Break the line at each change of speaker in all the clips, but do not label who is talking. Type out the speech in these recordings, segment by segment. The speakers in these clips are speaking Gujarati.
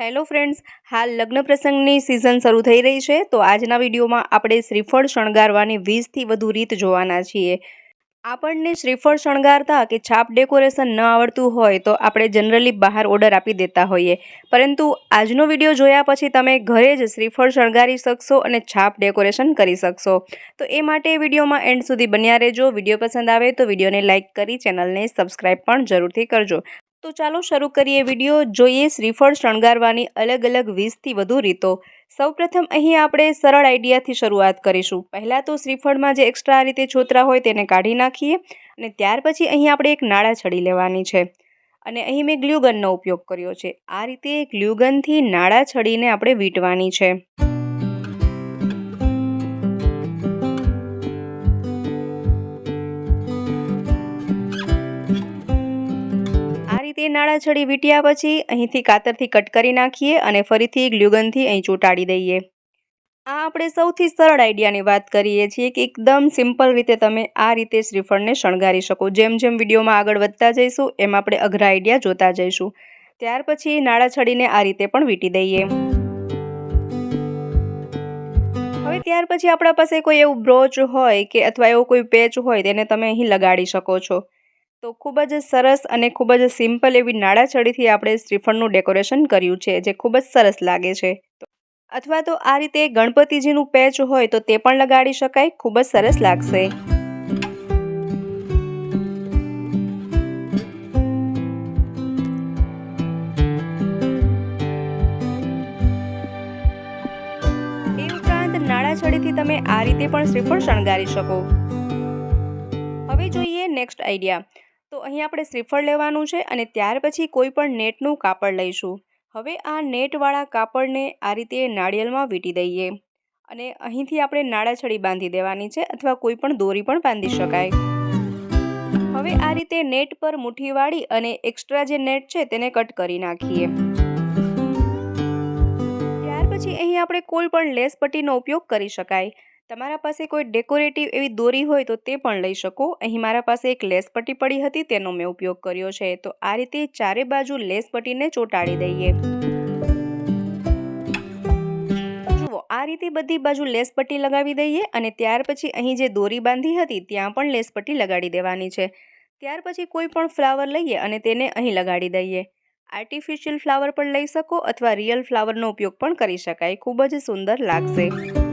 હેલો ફ્રેન્ડ્સ, હાલ લગ્ન પ્રસંગની સિઝન શરૂ થઈ રહી છે, તો આજના વિડીયોમાં આપણે શ્રીફળ શણગારવાની વીસથી વધુ રીત જોવાના છીએ. આપણને શ્રીફળ શણગારતા કે છાપ ડેકોરેશન ન આવડતું હોય તો આપણે જનરલી બહાર ઓર્ડર આપી દેતા હોઈએ. પરંતુ આજનો વીડિયો જોયા પછી તમે ઘરે જ શ્રીફળ શણગારી શકશો અને છાપ ડેકોરેશન કરી શકશો. તો એ માટે વિડીયોમાં એન્ડ સુધી બન્યા રહેજો. વીડિયો પસંદ આવે તો વિડીયોને લાઇક કરી ચેનલને સબસ્ક્રાઈબ પણ જરૂરથી કરજો. તો ચાલો શરૂ કરીએ વીડિયો. જોઈએ શ્રીફળ શણગારવાની અલગ અલગ વીસથી વધુ રીતો. સૌપ્રથમ અહીં આપણે સરળ આઈડિયાથી શરૂઆત કરીશું. પહેલાં તો શ્રીફળમાં જે એક્સ્ટ્રા આ રીતે છોતરા હોય તેને કાઢી નાખીએ અને ત્યાર પછી અહીં આપણે એક નાળા છડી લેવાની છે. અને અહીં મેં ગ્લ્યુગનનો ઉપયોગ કર્યો છે. આ રીતે ગ્લ્યુગનથી નાળા છડીને આપણે વીંટવાની છે. નાળા છડી વીંટ્યા પછી અહીંથી કાતરથી કટ કરી નાખીએ અને ફરીથી ગ્લ્યુગનથી અહીં ચોંટાડી દઈએ. આ આપણે સૌથી સરળ આઈડિયાની વાત કરીએ છીએ કે એકદમ સિમ્પલ રીતે તમે આ રીતે શ્રીફળને શણગારી શકો. જેમ જેમ વિડીયોમાં આગળ વધતા જઈશું, એમ આપણે અઘરા આઈડિયા જોતા જઈશું. ત્યાર પછી નાળા છડીને આ રીતે પણ વીંટી દઈએ. હવે ત્યાર પછી આપણા પાસે કોઈ એવું બ્રોચ હોય કે અથવા એવો કોઈ પેચ હોય, તેને તમે અહીં લગાડી શકો છો. તો ખૂબ જ સરસ અને ખૂબ જ સિમ્પલ એવી નાળાચડીથી આપણે શ્રીફળનું ડેકોરેશન કર્યું છે, જે ખૂબ જ સરસ લાગે છે. અથવા તો આ રીતે ગણપતિજીનું પેચ હોય તો તે પણ લગાડી શકાય, ખૂબ જ સરસ લાગશે. ઉપરાંત નાળાછડીથી તમે આ રીતે પણ શ્રીફળ શણગારી શકો. હવે જોઈએ નેક્સ્ટ આઈડિયા. તો અહીં આપણે શ્રીફળ લેવાનું છે અને ત્યાર પછી કોઈ પણ નેટનું કાપડ લઈશું. હવે આ નેટવાળા કાપડને આ રીતે નાળિયેરમાં વીંટી દઈએ અને અહીંથી આપણે નાળાછડી બાંધી દેવાની છે અથવા કોઈ પણ દોરી પણ બાંધી શકાય. હવે આ રીતે નેટ પર મુઠ્ઠી વાળી અને એક્સ્ટ્રા જે નેટ છે તેને કટ કરી નાખીએ. ત્યાર પછી અહીં આપણે કોઈ પણ લેસ પટ્ટીનો ઉપયોગ કરી શકાય. તમારા પાસે કોઈ ડેકોરેટિવ એવી દોરી હોય તો તે પણ લઈ શકો. અહીં મારા પાસે એક લેસ પડી હતી, તેનો મેં ઉપયોગ કર્યો છે. તો આ રીતે ચારે બાજુ લેસ પટ્ટીને ચોંટાડી દઈએ. જુઓ, આ રીતે બધી બાજુ લેસ પટ્ટી લગાવી દઈએ અને ત્યાર પછી અહીં જે દોરી બાંધી હતી, ત્યાં પણ લેસ પટ્ટી લગાડી દેવાની છે. ત્યાર પછી કોઈ પણ ફ્લાવર લઈએ અને તેને અહીં લગાડી દઈએ. આર્ટિફિશિયલ ફ્લાવર પણ લઈ શકો અથવા રિયલ ફ્લાવરનો ઉપયોગ પણ કરી શકાય. ખૂબ જ સુંદર લાગશે.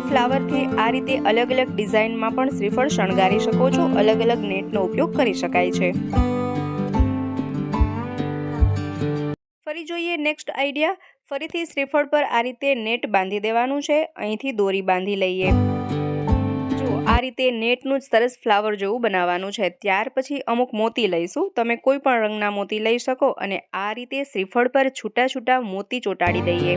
તમે ફ્લાવરથી આ રીતે અલગ અલગ ડિઝાઇનમાં પણ શ્રીફળ શણગારી શકો છો. અલગ અલગ નેટનો ઉપયોગ કરી શકાય છે. ફરી જોઈએ નેક્સ્ટ આઈડિયા. ફરીથી શ્રીફળ પર આ રીતે નેટ બાંધી દેવાનું છે. અહીંથી દોરી બાંધી લઈએ. જો આ રીતે નેટનું જ સરસ ફ્લાવર જેવું બનાવવાનું છે, ત્યાર પછી અમુક મોતી લઈશું. તમે કોઈ પણ રંગના મોતી લઈ શકો અને આ રીતે શ્રીફળ પર છૂટા છૂટા મોતી ચોંટાડી દઈએ.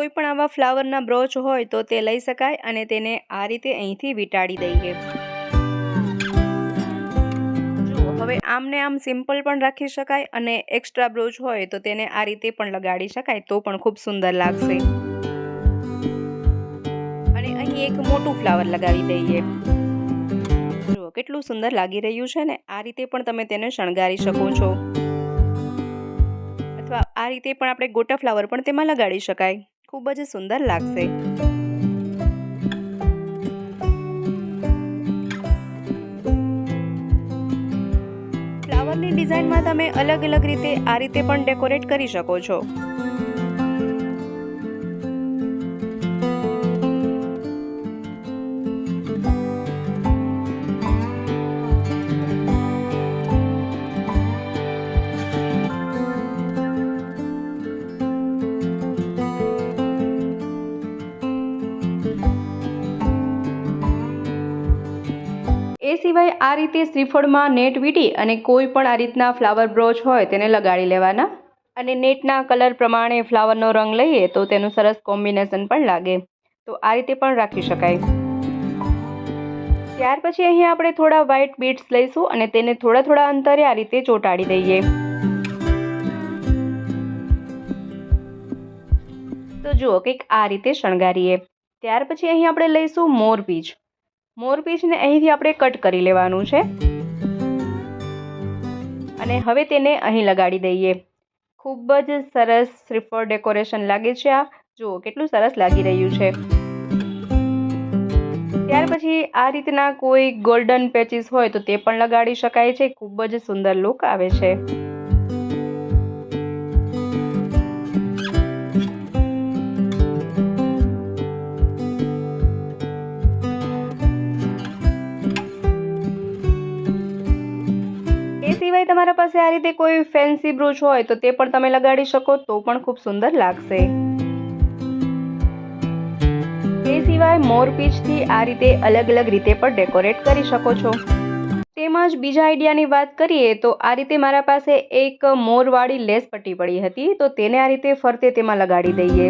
કોઈ પણ આવા ફ્લાવરના બ્રોચ હોય તો તે લઈ શકાય અને તેને આ રીતે અહીંથી વીંટાળી દઈએ. હવે આમને આમ સિમ્પલ પણ રાખી શકાય અને એક્સ્ટ્રા બ્રોચ હોય તો તેને આ રીતે પણ લગાડી શકાય તો પણ ખૂબ સુંદર લાગશે. અને અહીં એક મોટું ફ્લાવર લગાવી દઈએ. કેટલું સુંદર લાગી રહ્યું છે ને? આ રીતે પણ તમે તેને શણગારી શકો છો. અથવા આ રીતે પણ આપણે ગોટા ફ્લાવર પણ તેમાં લગાડી શકાય. ખૂબ જ સુંદર લાગશે. ફ્લાવરની ડિઝાઇનમાં તમે અલગ અલગ રીતે આ રીતે પણ ડેકોરેટ કરી શકો છો. રીતે શ્રીફળમાં નેટ વીંટી અને કોઈ પણ આ રીતના ફ્લાવર બ્રોચ હોય તેને લગાડી લેવાના. અને નેટના કલર પ્રમાણે ફ્લાવરનો રંગ લઈએ તો તેનું સરસ કોમ્બિનેશન પણ લાગે. તો આ રીતે પણ રાખી શકાય. ત્યાર પછી અહીં આપણે થોડા વ્હાઇટ બીટ્સ લઈશું અને તેને થોડા થોડા અંતરે આ રીતે ચોંટાડી દઈએ. તો જુઓ કંઈક આ રીતે શણગારીએ. ત્યાર પછી અહીં આપણે લઈશું મોરપીંછ મોરપીંછને અહીંથી આપણે કટ કરી લેવાનું છે. અને હવે તેને અહીં લગાડી દઈએ. ખૂબ જ સરસ શ્રીફળ ડેકોરેશન લાગે છે આ. જુઓ, કેટલું સરસ લાગી રહ્યું છે. ત્યાર પછી આ રીતના કોઈ ગોલ્ડન પેચીસ હોય તો તે પણ લગાડી શકાય છે. ખૂબ જ સુંદર લુક આવે છે. આ રીતે કોઈ ફેન્સી બ્રુચ હોય તો તે પણ તમે લગાડી શકો, તો પણ ખૂબ સુંદર લાગશે. તે સિવાય મોરપીંછથી આ રીતે અલગ અલગ રીતે પણ ડેકોરેટ કરી શકો છો. તેમજ બીજા આઈડિયાની વાત કરીએ તો આ રીતે મારા પાસે એક મોરવાળી લેસ પટ્ટી પડી હતી, તો તેને આ રીતે ફરતે તેમાં લગાડી દઈએ.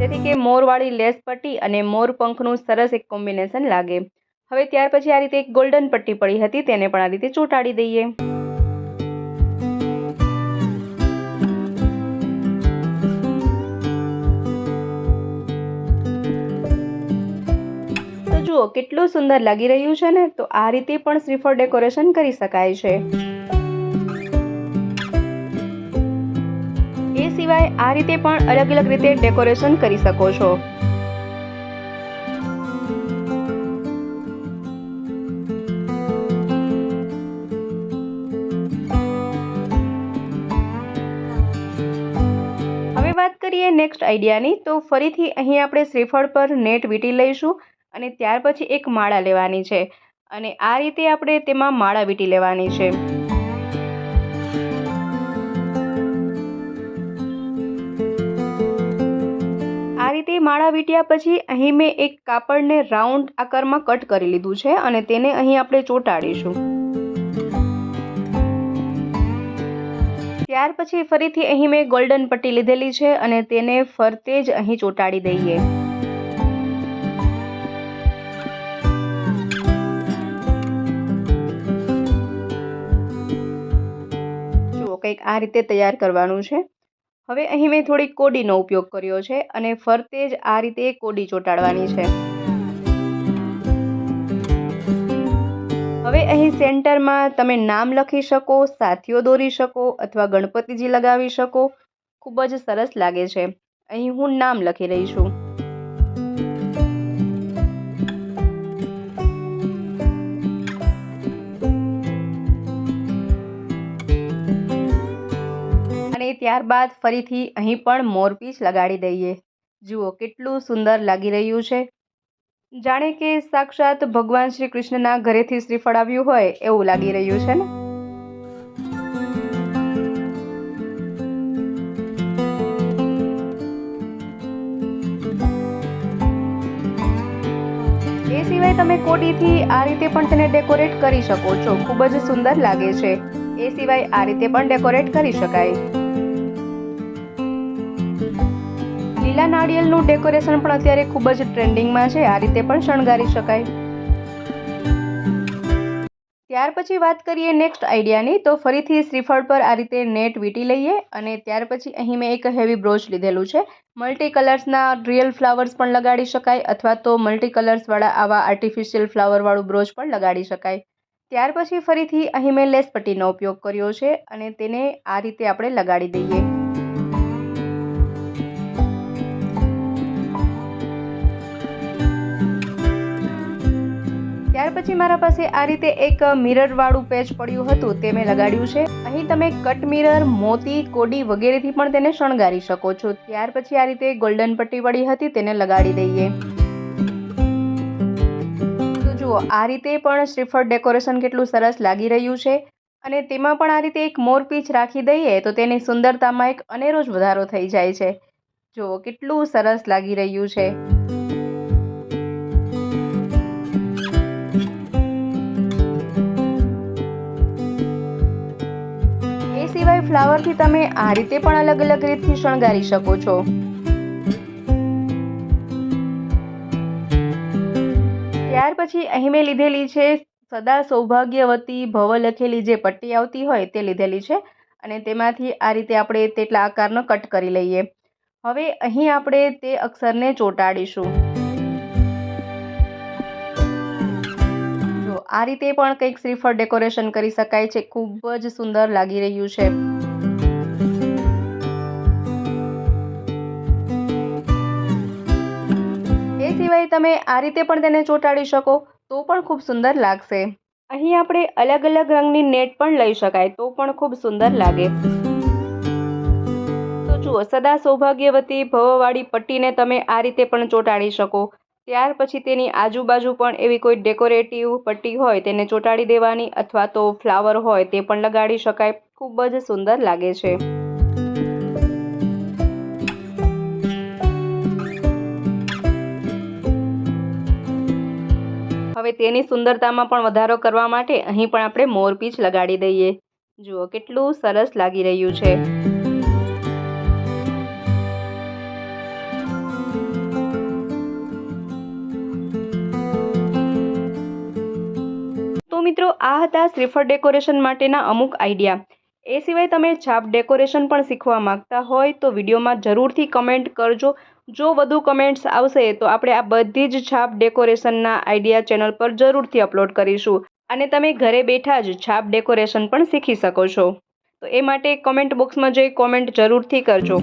જેથી કે મોરવાળી લેસ પટ્ટી અને મોર પંખનું સરસ એક કોમ્બિનેશન લાગે. હવે ત્યાર પછી આ રીતે એક ગોલ્ડન પટ્ટી પડી હતી, તેને પણ આ રીતે ચોંટાડી દઈએ. જુઓ, કેટલું સુંદર લાગી રહ્યું છે ને, તો આ રીતે પણ શ્રીફળ ડેકોરેશન કરી શકાય છે. એ સિવાય આ રીતે પણ અલગ અલગ રીતે ડેકોરેશન કરી શકો છો. નેક્સ્ટ આઈડિયાની તો ફરીથી અહીં આપણે શ્રીફળ પર નેટ વીંટી લઈશું અને ત્યાર પછી એક માળા લેવાની છે. અને આ રીતે આપણે તેમાં માળા વીંટી લેવાની છે. આ રીતે માળા વીંટ્યા પછી અહીં મેં એક કાપડને રાઉન્ડ આકારમાં કટ કરી લીધું છે અને તેને અહીં આપણે ચોંટાડીશું. ત્યાર પછી ફરીથી અહીં મેં ગોલ્ડન પટ્ટી લીધેલી છે અને તેને ફરતે જ અહીં ચોંટાડી દઈએ. જુઓ કંઈક આ રીતે તૈયાર કરવાનું છે. હવે અહીં મેં થોડી કોડીનો ઉપયોગ કર્યો છે અને ફરતે જ આ રીતે કોડી ચોંટાડવાની છે. અહીં સેન્ટરમાં તમે નામ લખી શકો, સાથીઓ દોરી શકો અથવા ગણપતિજી લગાવી શકો. ખૂબ જ સરસ લાગે છે. અહીં હું નામ લખી રહી છું. અને ત્યારબાદ ફરીથી અહીં પણ મોરપીચ લગાડી દઈએ. જુઓ કેટલું સુંદર લાગી રહ્યું છે. જાણે કે સાક્ષાત ભગવાન શ્રી કૃષ્ણના ઘરેથી શ્રીફળ આવ્યું હોય એવું લાગી રહ્યું છે ને? એ સિવાય તમે કોડીથી આ રીતે પણ તેને ડેકોરેટ કરી શકો છો. ખૂબ જ સુંદર લાગે છે. એ સિવાય આ રીતે પણ ડેકોરેટ કરી શકાય. નાળિયેરનું ડેકોરેશન પણ અત્યારે ખૂબ જ ટ્રેન્ડિંગમાં છે. આ રીતે પણ શણગારી શકાય. ત્યાર પછી વાત કરીએ નેક્સ્ટ આઈડિયાની. તો ફરીથી શ્રીફળ પર આ રીતે નેટ વીંટી લઈએ અને ત્યાર પછી અહીં મેં એક હેવી બ્રોચ લીધેલું છે. મલ્ટી કલર્સના રિયલ ફ્લાવર્સ પણ લગાડી શકાય અથવા તો મલ્ટી કલર્સવાળા આવા આર્ટિફિશિયલ ફ્લાવરવાળું બ્રોચ પણ લગાડી શકાય. ત્યાર પછી ફરીથી અહીં મેં લેસ પટ્ટીનો ઉપયોગ કર્યો છે અને તેને આ રીતે આપણે લગાડી દઈએ. ત્યાર પછી મારા પાસે આ રીતે એક મિરરવાળું પેચ પડ્યું હતું, તે મેં લગાડ્યું છે. અહીં તમે કટ મિરર, મોતી, કોડી વગેરેથી પણ તેને શણગારી શકો છો. ત્યાર પછી આ રીતે ગોલ્ડન પટ્ટી વળી હતી તેને લગાડી દઈએ. તો જુઓ, આ રીતે પણ શ્રીફળ ડેકોરેશન કેટલું સરસ લાગી રહ્યું છે. અને તેમાં પણ આ રીતે એક મોરપીંછ રાખી દઈએ તો તેની સુંદરતામાં એક અનેરો જ વધારો થઈ જાય છે. જુઓ, કેટલું સરસ લાગી રહ્યું છે. ફ્લાવરથી તમે આ રીતે પણ અલગ અલગ રીતથી શણગારી શકો છો. ત્યાર પછી અહીં મેં લીધેલી છે સદા સૌભાગ્યવતી ભવ લખેલી જે પટ્ટી આવતી હોય તે લીધેલી છે અને તેમાંથી આ રીતે આપણે તેટલા આકારનો કટ કરી લઈએ. હવે અહીં આપણે તે અક્ષરને ચોંટાડીશું. આ રીતે પણ કંઈક શ્રીફળ ડેકોરેશન કરી શકાય છે. ખૂબ જ સુંદર લાગી રહ્યું છે. એ સિવાય તમે આ રીતે પણ તેને ચોંટાડી શકો, તો પણ ખૂબ સુંદર લાગશે. અહીં આપણે અલગ અલગ રંગની નેટ પણ લઈ શકાય, તો પણ ખૂબ સુંદર લાગે. તો જુઓ, સદા સૌભાગ્યવતી ભવવાળી પટ્ટીને તમે આ રીતે પણ ચોંટાડી શકો. ત્યાર પછી તેની આજુબાજુ પણ એવી કોઈ ડેકોરેટિવ પટ્ટી હોય તેને ચોંટાડી દેવાની અથવા તો ફ્લાવર હોય તે પણ લગાડી શકાય. ખૂબ જ સુંદર લાગે છે. હવે તેની સુંદરતામાં પણ વધારો કરવા માટે અહીં પણ આપણે મોરપીચ લગાડી દઈએ. જુઓ કેટલું સરસ લાગી રહ્યું છે. મિત્રો, આ હતા શ્રીફળ ડેકોરેશન માટેના અમુક આઈડિયા. એ સિવાય તમે છાપ ડેકોરેશન પણ શીખવા માંગતા હોય તો વિડીયોમાં જરૂરથી કમેન્ટ કરજો. જો વધુ કમેન્ટ્સ આવશે તો આપણે આ બધી જ છાપ ડેકોરેશનના આઈડિયા ચેનલ પર જરૂરથી અપલોડ કરીશું. અને તમે ઘરે બેઠા જ છાપ ડેકોરેશન પણ શીખી શકો છો. તો એ માટે કમેન્ટ બોક્સમાં જઈ કોમેન્ટ જરૂરથી કરજો.